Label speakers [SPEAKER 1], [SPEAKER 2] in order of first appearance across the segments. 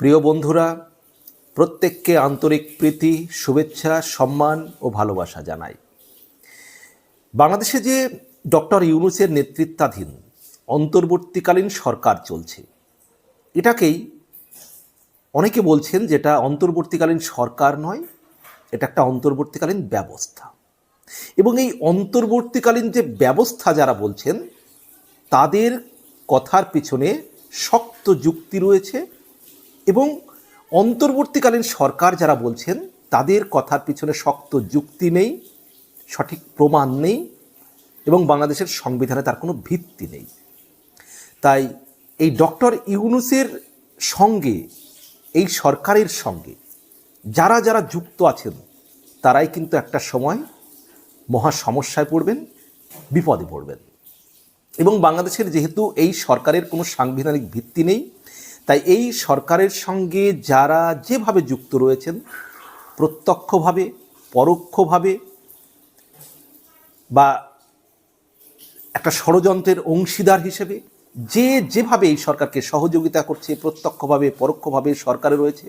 [SPEAKER 1] প্রিয় বন্ধুরা, প্রত্যেককে আন্তরিক প্রীতি, শুভেচ্ছা, সম্মান ও ভালোবাসা জানাই। বাংলাদেশে যে ডক্টর ইউনুসের নেতৃত্বাধীন অন্তর্বর্তীকালীন সরকার চলছে, এটাকেই অনেকে বলছেন যেটা অন্তর্বর্তীকালীন সরকার নয়, এটা একটা অন্তর্বর্তীকালীন ব্যবস্থা। এবং এই অন্তর্বর্তীকালীন যে ব্যবস্থা যারা বলছেন, তাদের কথার পিছনে শক্ত যুক্তি রয়েছে এবং অন্তর্বর্তীকালীন সরকার যারা বলছেন, তাদের কথার পিছনে শক্ত যুক্তি নেই, সঠিক প্রমাণ নেই এবং বাংলাদেশের সংবিধানে তার কোনো ভিত্তি নেই। তাই এই ডক্টর ইউনুসের সঙ্গে, এই সরকারের সঙ্গে যারা যারা যুক্ত আছেন, তারাই কিন্তু একটা সময় মহা সমস্যায় পড়বেন, বিপদে পড়বেন। এবং বাংলাদেশের যেহেতু এই সরকারের কোনো সাংবিধানিক ভিত্তি নেই তাই এই সরকারের সঙ্গে যারা যেভাবে যুক্ত রয়েছেন, প্রত্যক্ষভাবে, পরোক্ষভাবে বা একটা ষড়যন্ত্রের অংশীদার হিসেবে যে যেভাবে এই সরকারকে সহযোগিতা করছে, প্রত্যক্ষভাবে, পরোক্ষভাবে সরকারে রয়েছে,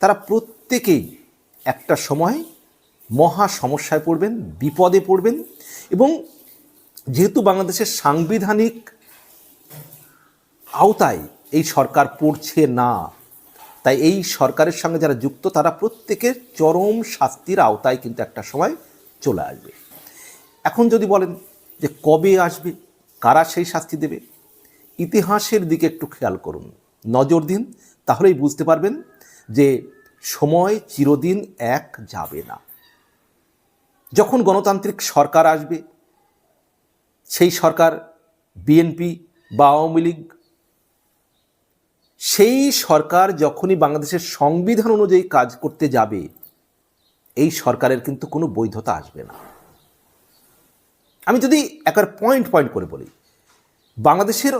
[SPEAKER 1] তারা প্রত্যেকেই একটা সময় মহা সমস্যায় পড়বেন, বিপদে পড়বেন এবং যেহেতু বাংলাদেশের সাংবিধানিক আওতায় এই সরকার পড়ছে না। তাই এই সরকারের সঙ্গে যারা যুক্ত, তারা প্রত্যেকের চরম শাস্তির আওতায় কিন্তু একটা সময় চলে আসবে। এখন যদি বলেন যে কবে আসবে, কারা সেই শাস্তি দেবে, ইতিহাসের দিকে একটু খেয়াল করুন। নজর দিন, তাহলেই বুঝতে পারবেন যে সময় চিরদিন এক যাবে না। যখন গণতান্ত্রিক সরকার আসবে, সেই সরকার, বিএনপি বা আওয়ামী লীগ সেই সরকার যখনই বাংলাদেশের সংবিধান অনুযায়ী কাজ করতে যাবে, এই সরকারের কিন্তু কোনো বৈধতা আসবে না। আমি যদি একবার পয়েন্ট পয়েন্ট করে বলি, বাংলাদেশের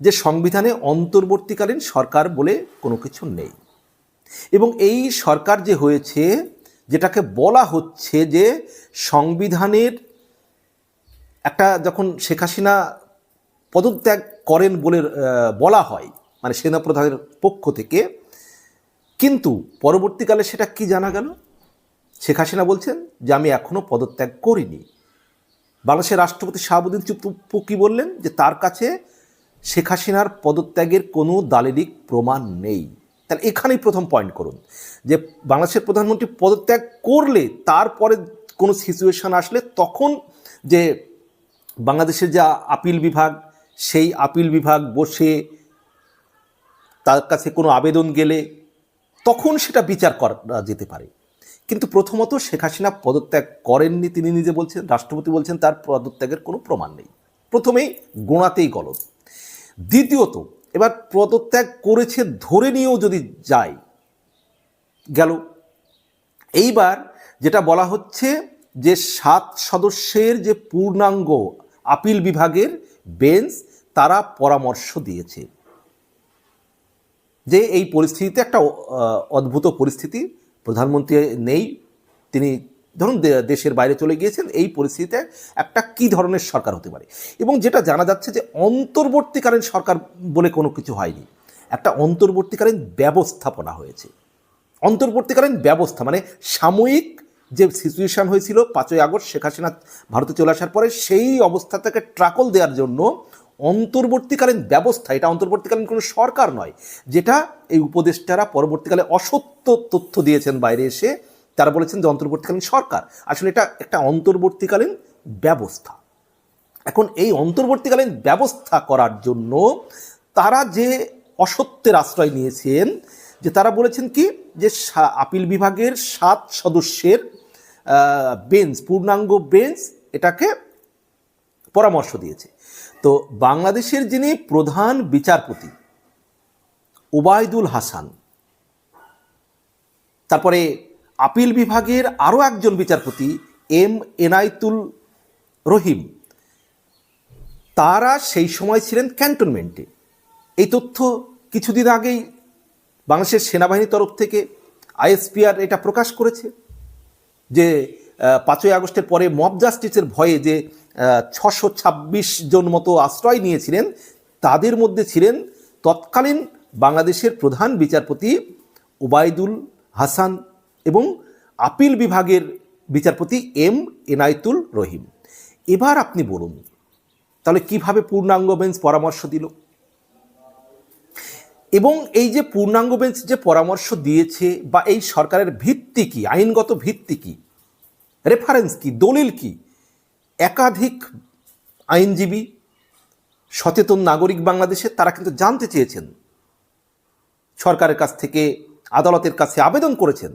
[SPEAKER 1] যে সংবিধানে অন্তর্বর্তীকালীন সরকার বলে কোনো কিছু নেই। এবং এই সরকার যে হয়েছে, যেটাকে বলা হচ্ছে যে সংবিধানের একটা যখন শেখ হাসিনা পদত্যাগ করেন বলে বলা হয় মানে সেনাপ্রধানের পক্ষ থেকে। কিন্তু পরবর্তীকালে সেটা কি জানা গেল? শেখ হাসিনা বলছেন যে, আমি এখনও পদত্যাগ করিনি। বাংলাদেশের রাষ্ট্রপতি শাহাবুদ্দিন চুপ্পু কি বললেন যে, তার কাছে শেখ হাসিনার পদত্যাগের কোনো দালিলিক প্রমাণ নেই। তাহলে এখানেই প্রথম পয়েন্ট করুন, যে বাংলাদেশের প্রধানমন্ত্রী পদত্যাগ করলে তারপরে কোনো সিচুয়েশন আসলে তখন যে বাংলাদেশের যা আপিল বিভাগ, সেই আপিল বিভাগ বসে তার কাছে কোনো আবেদন গেলে তখন সেটা বিচার করা যেতে পারে। কিন্তু প্রথমত শেখ হাসিনা পদত্যাগ করেননি তিনি নিজে বলছেন, রাষ্ট্রপতি বলছেন, তার পদত্যাগের কোনো প্রমাণ নেই। প্রথমেই গোনাতেই গলত দ্বিতীয়ত, এবার পদত্যাগ করেছে, ধরে নিয়েও যদি যায়, গেল। এইবার যেটা বলা হচ্ছে যে সাত সদস্যের যে পূর্ণাঙ্গ আপিল বিভাগের বেঞ্চ, তারা পরামর্শ দিয়েছে। যে এই পরিস্থিতিতে একটা অদ্ভুত পরিস্থিতি প্রধানমন্ত্রী নেই। তিনি ধরুন দেশের বাইরে চলে গিয়েছেন, এই পরিস্থিতিতে একটা কি ধরনের সরকার হতে পারে? এবং যেটা জানা যাচ্ছে যে অন্তর্বর্তীকালীন সরকার বলে কোনো কিছু হয়নি। একটা অন্তর্বর্তীকালীন ব্যবস্থাপনা হয়েছে। অন্তর্বর্তীকালীন ব্যবস্থা মানে সাময়িক যে সিচুয়েশন হয়েছিল পাঁচই আগস্ট, শেখ হাসিনা ভারতে চলে আসার পরে সেই অবস্থা থেকে ট্রাকল দেওয়ার জন্য অন্তর্বর্তীকালীন ব্যবস্থা, এটা অন্তর্বর্তীকালীন কোনো সরকার নয়, যেটা এই উপদেষ্টারা পরবর্তীকালে অসত্য তথ্য দিয়েছেন বাইরে এসে, তারা বলেছেন যে অন্তর্বর্তীকালীন সরকার। আসলে এটা একটা অন্তর্বর্তীকালীন ব্যবস্থা। এখন এই অন্তর্বর্তীকালীন ব্যবস্থা করার জন্য তারা যে অসত্যের আশ্রয় নিয়েছেন, যে তারা বলেছেন কি, যে আপিল বিভাগের সাত সদস্যের বেঞ্চ পূর্ণাঙ্গ বেঞ্চ এটাকে পরামর্শ দিয়েছে। তো বাংলাদেশের যিনি প্রধান বিচারপতি, ওবায়দুল হাসান, তারপরে আপিল বিভাগের আরও একজন বিচারপতি, এম এনায়তুল রহিম, তারা সেই সময় ছিলেন ক্যান্টনমেন্টে। এই তথ্য কিছুদিন আগেই বাংলাদেশের সেনাবাহিনীর তরফ থেকে আইএসপিআর এটা প্রকাশ করেছে যে পাঁচই আগস্টের পরে মব জাস্টিসের ভয়ে যে ছশো ছাব্বিশ জন মতো আশ্রয় নিয়েছিলেন। তাদের মধ্যে ছিলেন তৎকালীন বাংলাদেশের প্রধান বিচারপতি ওবায়দুল হাসান এবং আপিল বিভাগের বিচারপতি এম এনায়তুল রহিম। এবার আপনি বলুন, তাহলে কীভাবে পূর্ণাঙ্গ বেঞ্চ পরামর্শ দিল? এবং এই যে পূর্ণাঙ্গ বেঞ্চ যে পরামর্শ দিয়েছে বা এই সরকারের ভিত্তি কি, আইনগত ভিত্তি কি রেফারেন্স কি, দলিল কি একাধিক আইনজীবী, সচেতন নাগরিক বাংলাদেশে তারা কিন্তু জানতে চেয়েছেন। সরকারের কাছ থেকে, আদালতের কাছে আবেদন করেছেন।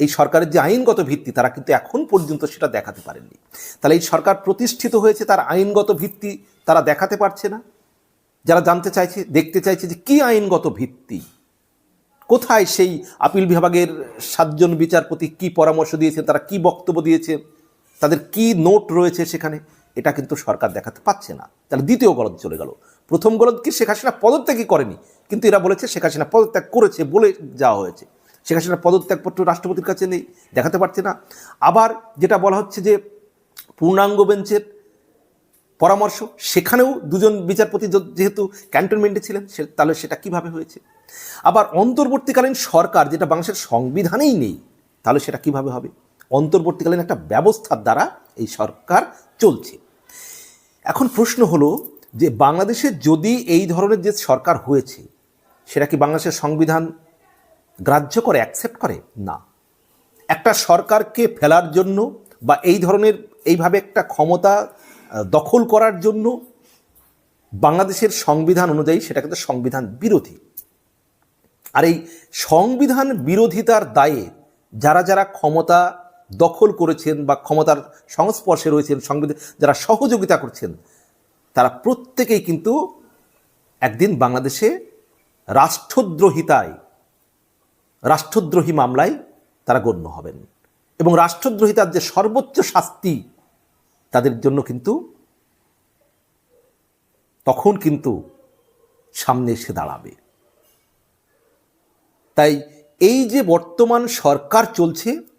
[SPEAKER 1] এই সরকারের যে আইনগত ভিত্তি, তারা কিন্তু এখন পর্যন্ত সেটা দেখাতে পারেননি। তাহলে এই সরকার প্রতিষ্ঠিত হয়েছে, তার আইনগত ভিত্তি তারা দেখাতে পারছে না? যারা জানতে চাইছে, দেখতে চাইছে যে কি আইনগত ভিত্তি? কোথায় সেই আপিল বিভাগের সাতজন বিচারপতি কি পরামর্শ দিয়েছেন, তারা কি বক্তব্য দিয়েছে? তাদের কি নোট রয়েছে সেখানে? এটা কিন্তু সরকার দেখাতে পাচ্ছে না। তাহলে দ্বিতীয় গলদ চলে গেল। প্রথম গলদ কি শেখ হাসিনা পদত্যাগই করেনি? কিন্তু এরা বলেছে শেখ হাসিনা পদত্যাগ করেছে বলে যাওয়া হয়েছে। শেখ হাসিনার পদত্যাগপত্র রাষ্ট্রপতির কাছে নেই, দেখাতে পারছে না। আবার যেটা বলা হচ্ছে যে পূর্ণাঙ্গ বেঞ্চের পরামর্শ, সেখানেও দুজন বিচারপতি যেহেতু ক্যান্টনমেন্টে ছিলেন, সে তাহলে সেটা কীভাবে হয়েছে? আবার অন্তর্বর্তীকালীন সরকার, যেটা বাংলাদেশের সংবিধানেই নেই, তাহলে সেটা কীভাবে হবে? অন্তর্বর্তীকালীন একটা ব্যবস্থার দ্বারা এই সরকার চলছে। এখন প্রশ্ন হলো যে বাংলাদেশে যদি এই ধরনের যে সরকার হয়েছে, সেটা কি বাংলাদেশের সংবিধান গ্রাহ্য করে অ্যাকসেপ্ট করে? না। একটা সরকারকে ফেলার জন্য বা এই ধরনের এইভাবে একটা ক্ষমতা দখল করার জন্য বাংলাদেশের সংবিধান অনুযায়ী সেটা কিন্তু সংবিধান বিরোধী। আর এই সংবিধান বিরোধিতার দায়ে যারা যারা ক্ষমতা দখল করেছেন বা ক্ষমতার সংস্পর্শে রয়েছেন সংবিধান যারা সহযোগিতা করছেন, তারা প্রত্যেকেই কিন্তু একদিন বাংলাদেশে রাষ্ট্রদ্রোহিতায়, রাষ্ট্রদ্রোহী মামলায় তারা গণ্য হবেন। এবং রাষ্ট্রদ্রোহিতার যে সর্বোচ্চ শাস্তি তাদের জন্য কিন্তু তখন কিন্তু সামনে এসে দাঁড়াবে। তাই এই যে বর্তমান সরকার চলছে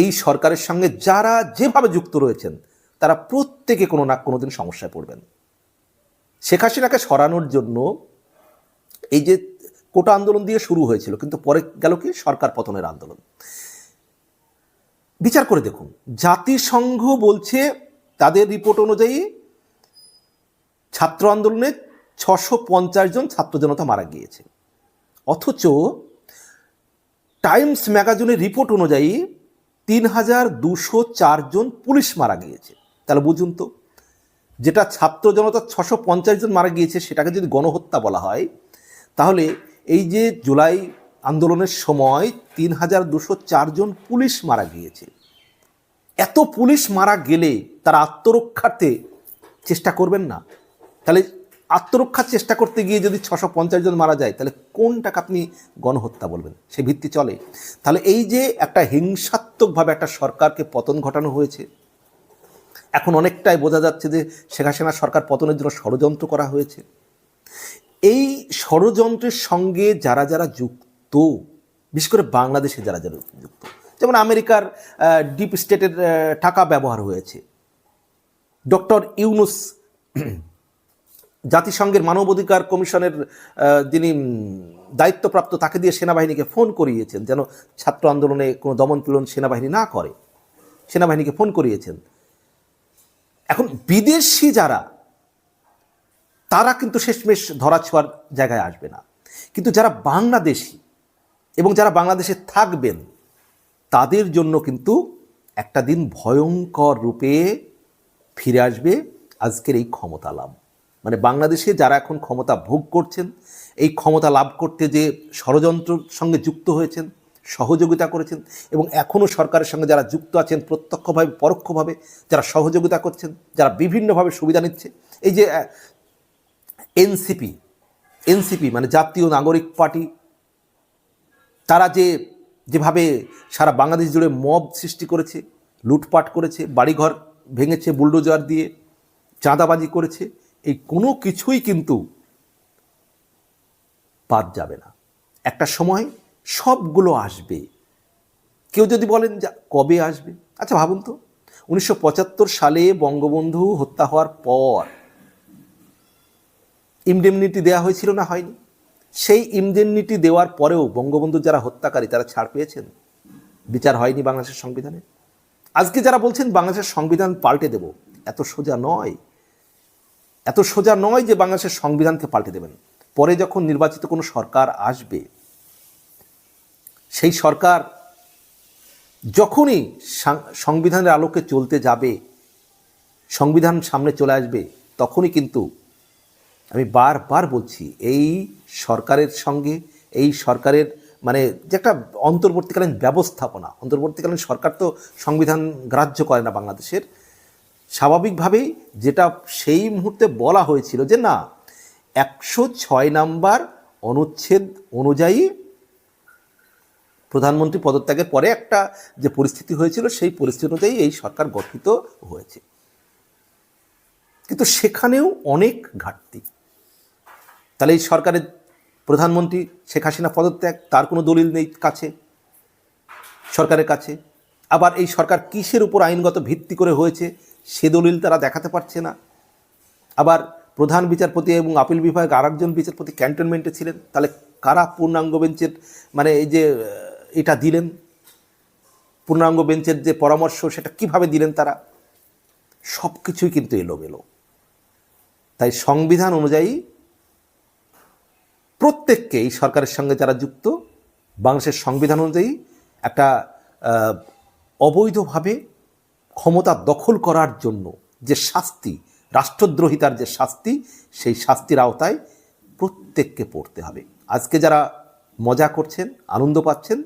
[SPEAKER 1] এই সরকারের সঙ্গে যারা যেভাবে যুক্ত রয়েছেন, তারা প্রত্যেকে কোনো না কোনো দিন সমস্যায় পড়বেন। শেখ হাসিনাকে সরানোর জন্য এই যে কোটা আন্দোলন দিয়ে শুরু হয়েছিল, কিন্তু পরে গেল কি? সরকার পতনের আন্দোলন। বিচার করে দেখুন, জাতিসংঘ বলছে তাদের রিপোর্ট অনুযায়ী ছাত্র আন্দোলনে ছশো পঞ্চাশ জন ছাত্র জনতা মারা গিয়েছে। অথচ টাইমস ম্যাগাজিনের রিপোর্ট অনুযায়ী তিন হাজার দুশো চারজন পুলিশ মারা গিয়েছে। তাহলে বুঝুন তো, যেটা ছাত্র জনতা ছশো পঞ্চাশ জন মারা গিয়েছে সেটাকে যদি গণহত্যা বলা হয়, তাহলে এই যে জুলাই আন্দোলনের সময় তিন হাজার দুশো চারজন পুলিশ মারা গিয়েছে। এত পুলিশ মারা গেলে তারা আত্মরক্ষার্থে চেষ্টা করবেন না। তাহলে আত্মরক্ষার চেষ্টা করতে গিয়ে যদি ছশো পঞ্চাশ জন মারা যায়, তাহলে কোনটাকে আপনি গণহত্যা বলবেন? সে ভিত্তি চলে। তাহলে এই যে একটা হিংসাত্মকভাবে একটা সরকারকে পতন ঘটানো হয়েছে, এখন অনেকটাই বোঝা যাচ্ছে যে শেখ হাসিনা সরকার পতনের জন্য ষড়যন্ত্র করা হয়েছে। এই ষড়যন্ত্রের সঙ্গে যারা যারা যুক্ত, বিশেষ করে বাংলাদেশে যারা যারা যুক্ত, যেমন আমেরিকার ডিপ স্টেটের টাকা ব্যবহার হয়েছে। ডক্টর ইউনুস জাতিসংঘের মানবাধিকার কমিশনের যিনি দায়িত্বপ্রাপ্ত তাকে দিয়ে সেনাবাহিনীকে ফোন করিয়েছেন যেন ছাত্র আন্দোলনে কোনো দমন পীড়ন সেনাবাহিনী না করে। সেনাবাহিনীকে ফোন করিয়েছেন। এখন বিদেশি যারা, তারা কিন্তু শেষমেশ ধরা ছোঁয়ার জায়গায় আসবে না। কিন্তু যারা বাংলাদেশি এবং যারা বাংলাদেশে থাকবেন, তাদের জন্য কিন্তু একটা দিন ভয়ঙ্কর রূপে ফিরে আসবে আজকের এই ক্ষমতা লাভ মানে বাংলাদেশে যারা এখন ক্ষমতা ভোগ করছেন, এই ক্ষমতা লাভ করতে যে ষড়যন্ত্রের সঙ্গে যুক্ত হয়েছেন, সহযোগিতা করেছেন এবং এখনও সরকারের সঙ্গে যারা যুক্ত আছেন, প্রত্যক্ষভাবে, পরোক্ষভাবে যারা সহযোগিতা করছেন, যারা বিভিন্নভাবে সুবিধা নিচ্ছে, এই যে এনসিপি এনসিপি মানে জাতীয় নাগরিক পার্টি, তারা যে, যেভাবে সারা বাংলাদেশ জুড়ে মব সৃষ্টি করেছে, লুটপাট করেছে, বাড়িঘর ভেঙেছে, বুলডোজার দিয়ে চাঁদাবাজি করেছে এই কোনো কিছুই কিন্তু বাদ যাবে না। একটা সময় সবগুলো আসবে। কেউ যদি বলেন যে কবে আসবে? আচ্ছা ভাবুন তো। উনিশশো পঁচাত্তর সালে বঙ্গবন্ধু হত্যা হওয়ার পর ইমডেমনিটি দেওয়া হয়েছিল না, হয়নি? সেই ইমডেমনিটি দেওয়ার পরেও বঙ্গবন্ধু যারা হত্যাকারী, তারা ছাড় পেয়েছেন? বিচার হয়নি বাংলাদেশের সংবিধানে? আজকে যারা বলছেন বাংলাদেশের সংবিধান পাল্টে দেব, এত সোজা নয়। এত সোজা নয় যে বাংলাদেশের সংবিধানকে পাল্টে দেবেন। পরে যখন নির্বাচিত কোনো সরকার আসবে, সেই সরকার যখনই সংবিধানের আলোকে চলতে যাবে, সংবিধান সামনে চলে আসবে, তখনই কিন্তু আমি বারবার বলছি, এই সরকারের সঙ্গে, এই সরকারের মানে যে একটা অন্তর্বর্তীকালীন ব্যবস্থাপনা, অন্তর্বর্তীকালীন সরকার তো সংবিধান গ্রাহ্য করে না বাংলাদেশের স্বাভাবিকভাবেই যেটা সেই মুহূর্তে বলা হয়েছিল যে না, একশো ছয় নাম্বার অনুচ্ছেদ অনুযায়ী প্রধানমন্ত্রী পদত্যাগের পরে একটা যে পরিস্থিতি হয়েছিল, সেই পরিস্থিতি অনুযায়ী এই সরকার গঠিত হয়েছে। কিন্তু সেখানেও অনেক ঘাটতি। তাহলে এই সরকারের প্রধানমন্ত্রী শেখ হাসিনা পদত্যাগ, তার কোনো দলিল নেই কাছে, সরকারের কাছে। আবার এই সরকার কিসের উপর আইনগত ভিত্তি করে হয়েছে? সে দলিল তারা দেখাতে পারছে না। আবার প্রধান বিচারপতি এবং আপিল বিভাগ আরেকজন বিচারপতি ক্যান্টনমেন্টে ছিলেন। তাহলে কারা পূর্ণাঙ্গ বেঞ্চের মানে এই যে এটা দিলেন? পূর্ণাঙ্গ বেঞ্চের যে পরামর্শ, সেটা কীভাবে দিলেন তারা? সব কিছুই কিন্তু এলোমেলো। তাই সংবিধান অনুযায়ী প্রত্যেককে এই সরকারের সঙ্গে যারা যুক্ত, বাংলাদেশের সংবিধান অনুযায়ী একটা অবৈধভাবে ক্ষমতা দখল করার জন্য যে শাস্তি, রাষ্ট্রদ্রোহিতার যে শাস্তি, সেই শাস্তির আওতায় প্রত্যেককে পড়তে হবে। আজকে যারা মজা করছেন, আনন্দ পাচ্ছেন,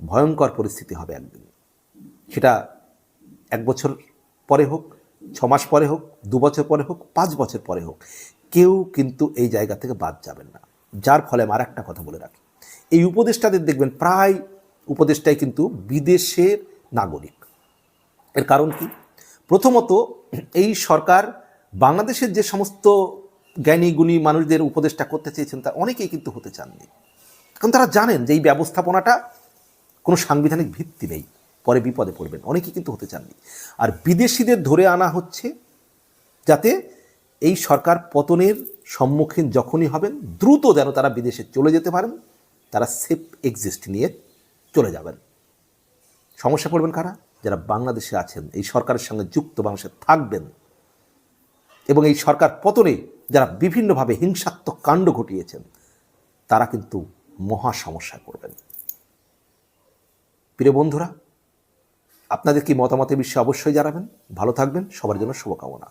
[SPEAKER 1] ভয়ঙ্কর পরিস্থিতি হবে একদিন। সেটা এক বছর পরে হোক, ছ মাস পরে হোক, দু বছর পরে হোক, পাঁচ বছর পরে হোক, কেউ কিন্তু এই জায়গা থেকে বাদ যাবেন না। যার ফলে আমার একটা কথা বলে রাখি। এই উপদেষ্টাদের দেখবেন প্রায় উপদেষ্টাই কিন্তু বিদেশের নাগরিক। এর কারণ কি? প্রথমত, এই সরকার বাংলাদেশের যে সমস্ত জ্ঞানী, গুণী মানুষদের উপদেষ্টা করতে চেয়েছেন, তা অনেকেই কিন্তু হতে চাননি। কারণ তারা জানেন যে এই ব্যবস্থাপনাটা কোনো সাংবিধানিক ভিত্তি নেই, পরে বিপদে পড়বেন। অনেকেই কিন্তু হতে চাননি। আর বিদেশিদের ধরে আনা হচ্ছে যাতে এই সরকার পতনের সম্মুখীন যখনই হবেন, দ্রুত যেন তারা বিদেশে চলে যেতে পারেন, তারা সেফ এক্সিস্ট নিয়ে চলে যাবেন। সমস্যা পড়বেন কারা? যারা বাংলাদেশে আছেন, এই সরকারের সঙ্গে যুক্ত বাংলাদেশে থাকবেন এবং এই সরকার পতনে যারা বিভিন্নভাবে হিংসাত্মক কাণ্ড ঘটিয়েছেন, তারা কিন্তু মহা সমস্যা করবেন। প্রিয় বন্ধুরা, আপনাদের কি মতামতের বিষয়ে অবশ্যই জানাবেন। ভালো থাকবেন, সবার জন্য শুভকামনা।